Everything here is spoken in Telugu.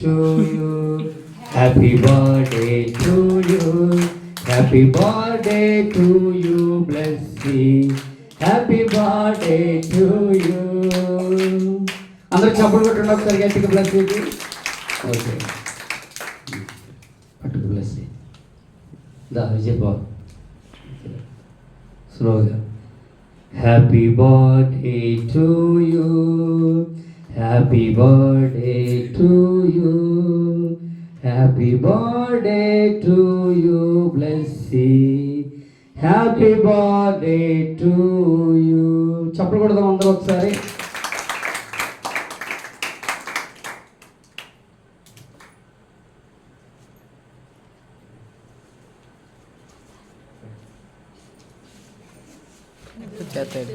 to you. Happy birthday to you. Happy birthday to you, Blessy. Happy birthday to you. అందరూ చప్పుడు కొట్టండి ఒకసారి గట్టిగా బ్లెస్సీకి ఓకే పట్టుకు బ్లెస్సీ దా విజయ్ బాబు స్లోగా happy birthday to you happy birthday to you happy birthday to you Blessy happy birthday to you చప్పుడు కొడదాం అందరూ ఒకసారి. చేస్తాడు